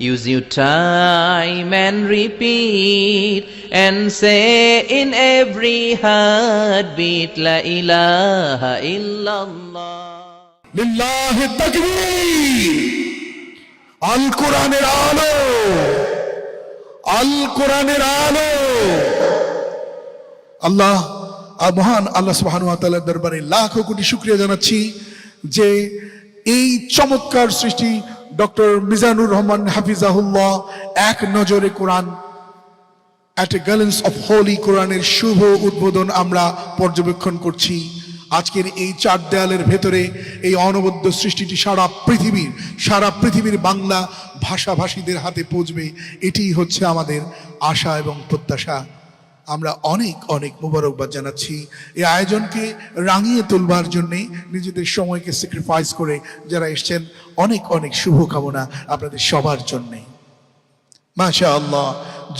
Use your time and repeat and say in every heartbeat, La ilaha illallah. লিল্লাহি তাকবীর আল কোরআনের আলো আল কোরআনের আল্লাহ আর মহান আল্লাহ সুবহানাহু ওয়া দরবারে লাখো কোটি শুকরিয়া জানাচ্ছি যে এই চমৎকার সৃষ্টি ডক্টর মিজানুর রহমান হাফিজাহুল্লাহ, এক নজরে Quran. At a glance of holy কোরআনের শুভ উদ্বোধন আমরা পর্যবেক্ষণ করছি। আজকের এই চার দেয়ালের ভেতরে এই অনবদ্য সৃষ্টিটি সারা পৃথিবীর সারা পৃথিবীর বাংলা ভাষাভাষীদের হাতে পৌঁছবে। এটিই হচ্ছে আমাদের আশা এবং প্রত্যাশা। আমরা অনেক অনেক মুবারকবাদ জানাচ্ছি। এই আয়োজনকে রাঙিয়ে তুলবার জন্যে নিজেদের সময়কে স্যাক্রিফাইস করে যারা এসছেন, অনেক অনেক শুভকামনা আপনাদের সবার জন্যে। মাশা আল্লাহ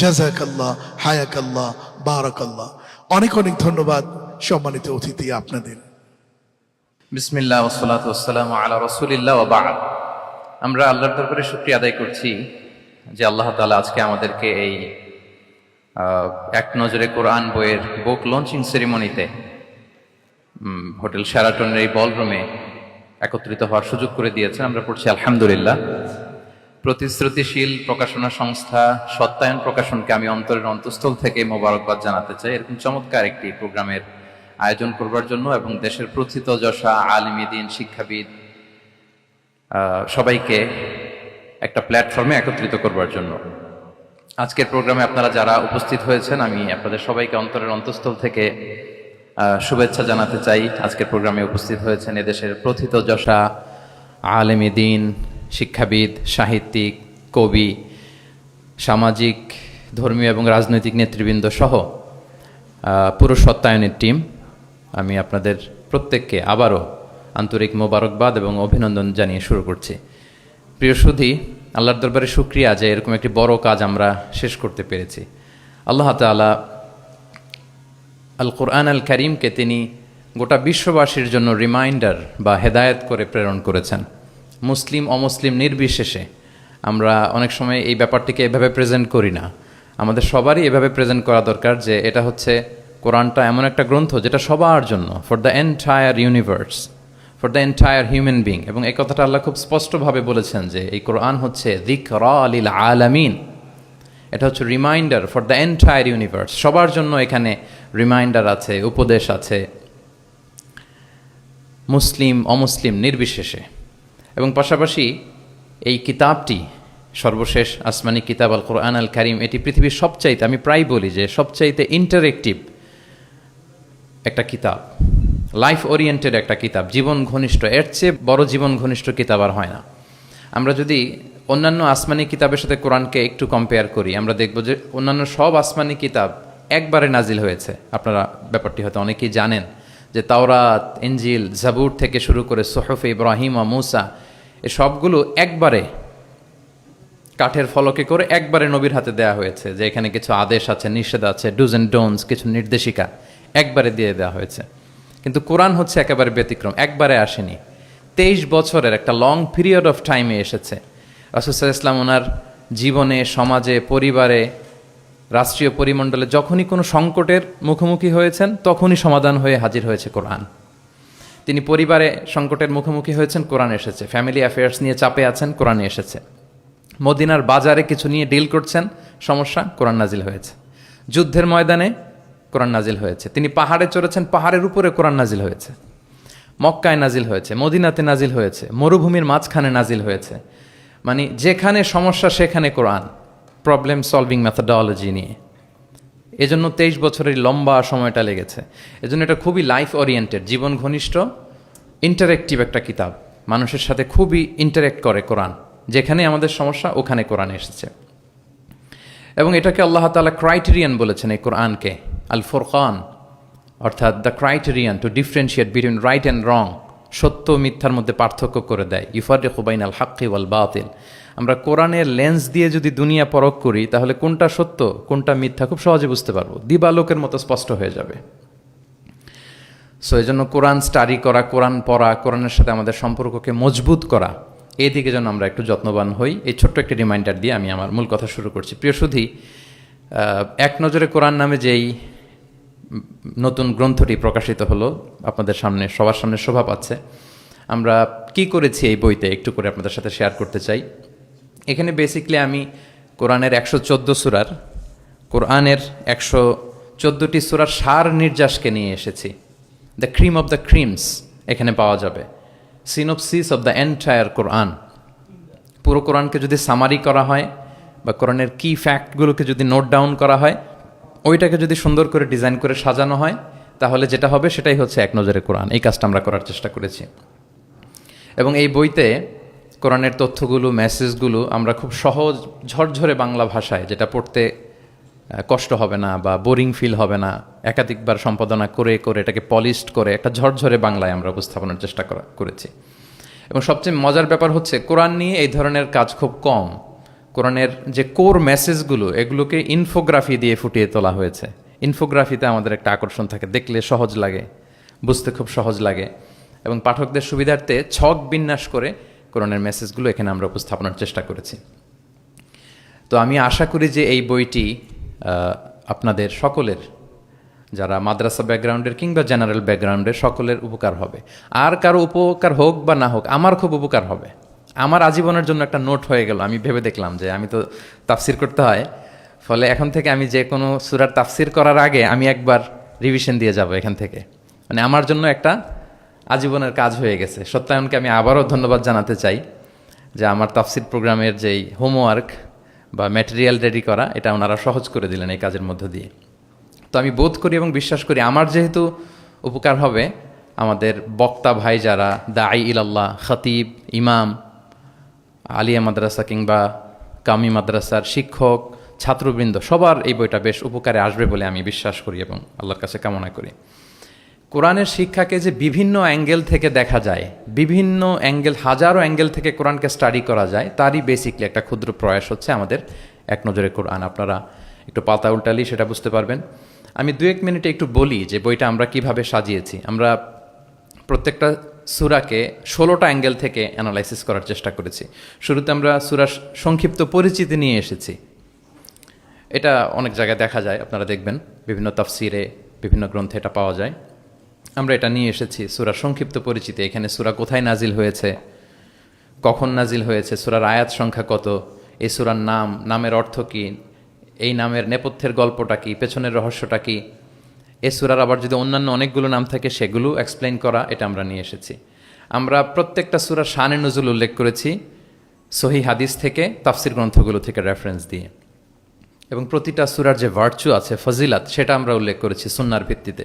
জাজাক আল্লাহ হায়াক আল্লাহ বারাক আল্লাহ অনেক অনেক ধন্যবাদ সম্মানিত অতিথি আপনাদের। বিসমিল্লাহ ওসলাত ওসালাম আলা রসুলিল্লাহ বাদ। আমরা আল্লাহর দরবারে শুক্রিয়া আদায় করছি যে আল্লাহ তালা আজকে আমাদেরকে এই এক নজরে কোরআন বইয়ের বুক লঞ্চিং সেরিমনিতে হোটেল শ্যারাটনের এই বলরুমে একত্রিত হওয়ার সুযোগ করে দিয়েছেন। আমরা পড়ছি আলহামদুলিল্লাহ। প্রতিশ্রুতিশীল প্রকাশনা সংস্থা সত্যায়ন প্রকাশনকে আমি অন্তরের অন্তঃস্থল থেকে মোবারকবাদ জানাতে চাই। এরকম চমৎকার একটি প্রোগ্রামের আয়োজন করবার জন্য এবং দেশের প্রথিত যশা আলিমিদিন শিক্ষাবিদ সবাইকে একটা প্ল্যাটফর্মে একত্রিত করবার জন্য। আজকের প্রোগ্রামে আপনারা যারা উপস্থিত হয়েছেন, আমি আপনাদের সবাইকে অন্তরের অন্তঃস্থল থেকে শুভেচ্ছা জানাতে চাই। আজকের প্রোগ্রামে উপস্থিত হয়েছেন এদেশের প্রথিত যশা, আলেমী দিন, শিক্ষাবিদ, সাহিত্যিক, কবি, সামাজিক, ধর্মীয় এবং রাজনৈতিক নেতৃবৃন্দ সহ পুরো সত্যায়নের টিম। আমি আপনাদের প্রত্যেককে আবারও আন্তরিক মোবারকবাদ এবং অভিনন্দন জানিয়ে শুরু করছি। প্রিয় সুধী আল্লাহর দরবারে শুক্রিয়া যে এরকম একটি বড় কাজ আমরা শেষ করতে পেরেছি। আল্লাহ তাআলা আল কোরআন আল করিমকে তিনি গোটা বিশ্ববাসীর জন্য রিমাইন্ডার বা হেদায়েত করে প্রেরণ করেছেন। মুসলিম, অমুসলিম নির্বিশেষে আমরা অনেক সময় এই ব্যাপারটিকে এভাবে প্রেজেন্ট করি না। আমাদের সবারই এভাবে প্রেজেন্ট করা দরকার যে এটা হচ্ছে কোরআনটা এমন একটা গ্রন্থ যেটা সবার জন্য for the entire universe for the entire human being এবং এই কথাটা আল্লাহ খুব স্পষ্টভাবে বলেছেন যে এই কোরআন হচ্ছে দিক র আলিল আলামিন। এটা হচ্ছে reminder for the entire universe সবার জন্য এখানে রিমাইন্ডার আছে, উপদেশ আছে। মুসলিম, অমুসলিম নির্বিশেষে। এবং পাশাপাশি এই কিতাবটি, সর্বশেষ আসমানি কিতাব আল কোরআন আল কারিম, এটি পৃথিবীর সবচাইতে, আমি প্রায় বলি যে সবচাইতে ইন্টারেক্টিভ একটা কিতাব। লাইফ ওরিয়েন্টেড একটা কিতাব, জীবন ঘনিষ্ঠ, এর চেয়ে বড় জীবন ঘনিষ্ঠ কিতাব আর হয় না। আমরা যদি অন্যান্য আসমানি কিতাবের সাথে কোরআনকে একটু কম্পেয়ার করি, আমরা দেখব যে অন্যান্য সব আসমানি কিতাব একবারে নাজিল হয়েছে। আপনারা ব্যাপারটি হয়তো অনেকেই জানেন যে তাওরাত এঞ্জিল জাবুর থেকে শুরু করে সোহফে ইব্রাহিম ও মুসা, এ সবগুলো একবারে কাঠের ফলকে করে একবারে নবীর হাতে দেয়া হয়েছে, যে এখানে কিছু আদেশ আছে, নিষেধ আছে ডুজ অ্যান্ড ডোনস কিছু নির্দেশিকা একবারে দিয়ে দেওয়া হয়েছে। কিন্তু কোরআন হচ্ছে একেবারে ব্যতিক্রম, একবারে আসেনি। তেইশ বছরের একটা লং পিরিয়ড অফ টাইমে এসেছে। রাসুসাহ ইসলাম ওনার জীবনে, সমাজে, পরিবারে, রাষ্ট্রীয় পরিমণ্ডলে যখনই কোনো সংকটের মুখোমুখি হয়েছেন, তখনই সমাধান হয়ে হাজির হয়েছে কোরআন। তিনি পরিবারে সংকটের মুখোমুখি হয়েছেন, কোরআন এসেছে। ফ্যামিলি অ্যাফেয়ার্স নিয়ে চাপে আছেন, কোরআনে এসেছে। মদিনার বাজারে কিছু নিয়ে ডিল করছেন, সমস্যা কোরআন নাজিল হয়েছে। যুদ্ধের ময়দানে কোরআন নাজিল হয়েছে। তিনি পাহাড়ে চড়েছেন, পাহাড়ের উপরে কোরআন নাজিল হয়েছে। মক্কায় নাজিল হয়েছে, মদিনাতে নাজিল হয়েছে, মরুভূমির মাঝখানে নাজিল হয়েছে। মানে যেখানে সমস্যা, সেখানে কোরআন। প্রবলেম সলভিং মেথডোলজি নিয়ে। এজন্য তেইশ বছরের লম্বা সময়টা লেগেছে। এজন্য এটা খুবই লাইফ ওরিয়েন্টেড জীবন ঘনিষ্ঠ ইন্টারেক্টিভ একটা কিতাব। মানুষের সাথে খুবই ইন্টারেক্ট করে কোরআন। যেখানে আমাদের সমস্যা, ওখানে কোরআন এসেছে। এবং এটাকে আল্লাহ তালা ক্রাইটেরিয়ান বলেছেন এই কোরআনকে। আল ফোরকান অর্থাৎ the criterion to differentiate between right and wrong সত্য মিথ্যার মধ্যে পার্থক্য করে দেয়। ইফারে খুবাইন আল হাক্কি ওয়াল বাতিল। আমরা কোরআনের লেন্স দিয়ে যদি দুনিয়া পরখ করি, তাহলে কোনটা সত্য, কোনটা মিথ্যা খুব সহজে বুঝতে পারব। দিবালোকের মতো স্পষ্ট হয়ে যাবে। সো এই জন্য কোরআন স্টাডি করা, কোরআন পড়া, কোরআনের সাথে আমাদের সম্পর্ককে মজবুত করা এই দিকে যেন আমরা একটু যত্নবান হই। এই ছোট্ট একটি রিমাইন্ডার দিয়ে আমি আমার মূল কথা শুরু করছি। প্রিয় সুধী এক নজরে কোরআন নামে যেই নতুন গ্রন্থটি প্রকাশিত হলো আপনাদের সামনে, সবার সামনে শোভা পাচ্ছে। আমরা কি করেছি এই বইতে একটু করে আপনাদের সাথে শেয়ার করতে চাই। এখানে বেসিকলি আমি কোরআনের একশো চোদ্দ সুরার, কোরআনের একশো চোদ্দোটি সুরার সার নির্যাসকে নিয়ে এসেছি। The cream of the creams এখানে পাওয়া যাবে। Synopsis of the entire Quran পুরো কোরআনকে যদি সামারি করা হয় বা কোরআনের কি ফ্যাক্টগুলোকে যদি নোট ডাউন করা হয় ওইটাকে যদি সুন্দর করে ডিজাইন করে সাজানো হয়, তাহলে যেটা হবে সেটাই হচ্ছে এক নজরে কোরআন। এই কাজটা আমরা করার চেষ্টা করেছি। এবং এই বইতে কোরআনের তথ্যগুলো মেসেজগুলো আমরা খুব সহজ, ঝরঝরে বাংলা ভাষায়, যেটা পড়তে কষ্ট হবে না বা বোরিং ফিল হবে না, একাধিকবার সম্পাদনা করে করে এটাকে পলিশড করে, একটা ঝরঝরে বাংলায় আমরা উপস্থাপনের চেষ্টা করা, করেছি। এবং সবচেয়ে মজার ব্যাপার হচ্ছে, কোরআন নিয়ে এই ধরনের কাজ খুব কম। কোরআনের যে কোর মেসেজগুলো, এগুলোকে ইনফোগ্রাফি দিয়ে ফুটিয়ে তোলা হয়েছে। ইনফোগ্রাফিতে আমাদের একটা আকর্ষণ থাকে, দেখলে সহজ লাগে, বুঝতে খুব সহজ লাগে। এবং পাঠকদের সুবিধার্থে ছক বিন্যাস করে কোরআনের মেসেজগুলো এখানে আমরা উপস্থাপনার চেষ্টা করেছি। তো আমি আশা করি যে এই বইটি আপনাদের সকলের, যারা মাদ্রাসা ব্যাকগ্রাউন্ডের কিংবা জেনারেল ব্যাকগ্রাউন্ডের সকলের উপকার হবে। আর কারও উপকার হোক বা না হোক, আমার খুব উপকার হবে। আমার আজীবনের জন্য একটা নোট হয়ে গেল। আমি ভেবে দেখলাম যে আমি তো তাফসির করতে হয়। ফলে এখন থেকে আমি যে কোনো সুরার তাফসির করার আগে আমি একবার রিভিশন দিয়ে যাব এখান থেকে। মানে আমার জন্য একটা আজীবনের কাজ হয়ে গেছে। সত্যায়নকে আমি আবারও ধন্যবাদ জানাতে চাই যে আমার তাফসির প্রোগ্রামের যেই হোমওয়ার্ক বা ম্যাটেরিয়াল রেডি করা, এটা ওনারা সহজ করে দিলেন এই কাজের মধ্য দিয়ে। তো আমি বোধ করি এবং বিশ্বাস করি আমার যেহেতু উপকার হবে, আমাদের বক্তা ভাই যারা দাই ইলাল্লাহ, খতিব, ইমাম আলিয়া মাদ্রাসা কিংবা কামি মাদ্রাসার শিক্ষক, ছাত্রবৃন্দ, সবার এই বইটা বেশ উপকারে আসবে বলে আমি বিশ্বাস করি এবং আল্লাহর কাছে কামনা করি। কোরআনের শিক্ষাকে যে বিভিন্ন অ্যাঙ্গেল থেকে দেখা যায়, বিভিন্ন অ্যাঙ্গেল, হাজারো অ্যাঙ্গেল থেকে কোরআনকে স্টাডি করা যায়, তারই বেসিকলি একটা ক্ষুদ্র প্রয়াস হচ্ছে আমাদের এক নজরে কোরআন। আপনারা একটু পাতা উল্টালি সেটা বুঝতে পারবেন। আমি দু এক মিনিটে একটু বলি যে বইটা আমরা কীভাবে সাজিয়েছি। আমরা প্রত্যেকটা সুরাকে ষোলোটা অ্যাঙ্গেল থেকে অ্যানালাইসিস করার চেষ্টা করেছি। শুরুতে আমরা সুরার সংক্ষিপ্ত পরিচিতি নিয়ে এসেছি। এটা অনেক জায়গায় দেখা যায়, আপনারা দেখবেন, বিভিন্ন তাফসিরে বিভিন্ন গ্রন্থে এটা পাওয়া যায়। আমরা এটা নিয়ে এসেছি সুরা সংক্ষিপ্ত পরিচিতি, এখানে সুরা কোথায় নাজিল হয়েছে, কখন নাজিল হয়েছে, সুরার আয়াত সংখ্যা কত এই সুরার নাম, নামের অর্থ কী, এই নামের নেপথ্যের গল্পটা কী, পেছনের রহস্যটা কি এ সুরার আবার যদি অন্যান্য অনেকগুলো নাম থাকে, সেগুলো এক্সপ্লেন করা এটা আমরা নিয়ে এসেছি। আমরা প্রত্যেকটা সুরার শানে নজুল উল্লেখ করেছি সহি হাদিস থেকে, তাফসির গ্রন্থগুলো থেকে রেফারেন্স দিয়ে। এবং প্রতিটা সুরার যে ভার্চু আছে, ফজিলাত, সেটা আমরা উল্লেখ করেছি সুন্নার ভিত্তিতে।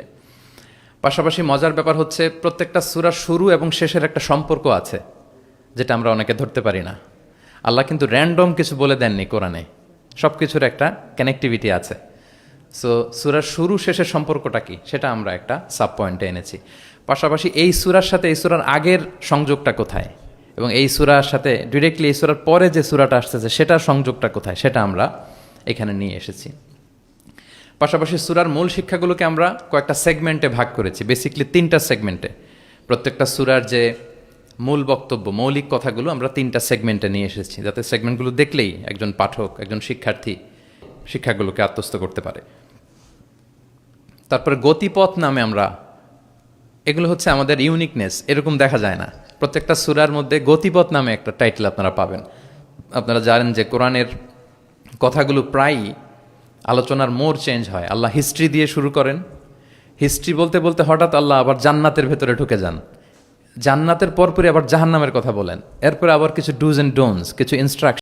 পাশাপাশি মজার ব্যাপার হচ্ছে, প্রত্যেকটা সুরার শুরু এবং শেষের একটা সম্পর্ক আছে, যেটা আমরা অনেকে ধরতে পারি না। আল্লাহ কিন্তু র্যান্ডম কিছু বলে দেননি কোরআনে। সব কিছুর একটা কানেক্টিভিটি আছে। সো সুরার শুরু শেষের সম্পর্কটা কি? সেটা আমরা একটা সাব পয়েন্টে এনেছি। পাশাপাশি এই সুরার সাথে, এই সুরার আগের সংযোগটা কোথায়? এবং এই সুরার সাথে ডিরেক্টলি এই সুরার পরে যে সুরাটা আসতেছে সেটার সংযোগটা কোথায়? সেটা আমরা এখানে নিয়ে এসেছি। পাশাপাশি সুরার মূল শিক্ষাগুলোকে আমরা কয়েকটা সেগমেন্টে ভাগ করেছি। বেসিকলি তিনটা সেগমেন্টে প্রত্যেকটা সুরার যে মূল বক্তব্য, মৌলিক কথাগুলো আমরা তিনটা সেগমেন্টে নিয়ে এসেছি। যাতে সেগমেন্টগুলো দেখলেই একজন পাঠক, একজন শিক্ষার্থী শিক্ষাগুলোকে আত্মস্থ করতে পারে। তারপরে গতিপথ নামে আমরা, এগুলো হচ্ছে আমাদের ইউনিকনেস এরকম দেখা যায় না। প্রত্যেকটা সুরার মধ্যে গতিপথ নামে একটা টাইটেল আপনারা পাবেন। আপনারা জানেন যে কোরআনের কথাগুলো প্রায়ই আলোচনার মোর চেঞ্জ হয়। আল্লাহ হিস্ট্রি দিয়ে শুরু করেন। হিস্ট্রি বলতে বলতে হঠাৎ আল্লাহ আবার জান্নাতের ভেতরে ঢুকে যান। জান্নাতের পরপরই আবার জাহান্নামের কথা বলেন। এরপরে আবার কিছু ডুজ এন্ড ডোনস কিছু ইনস্ট্রাকশন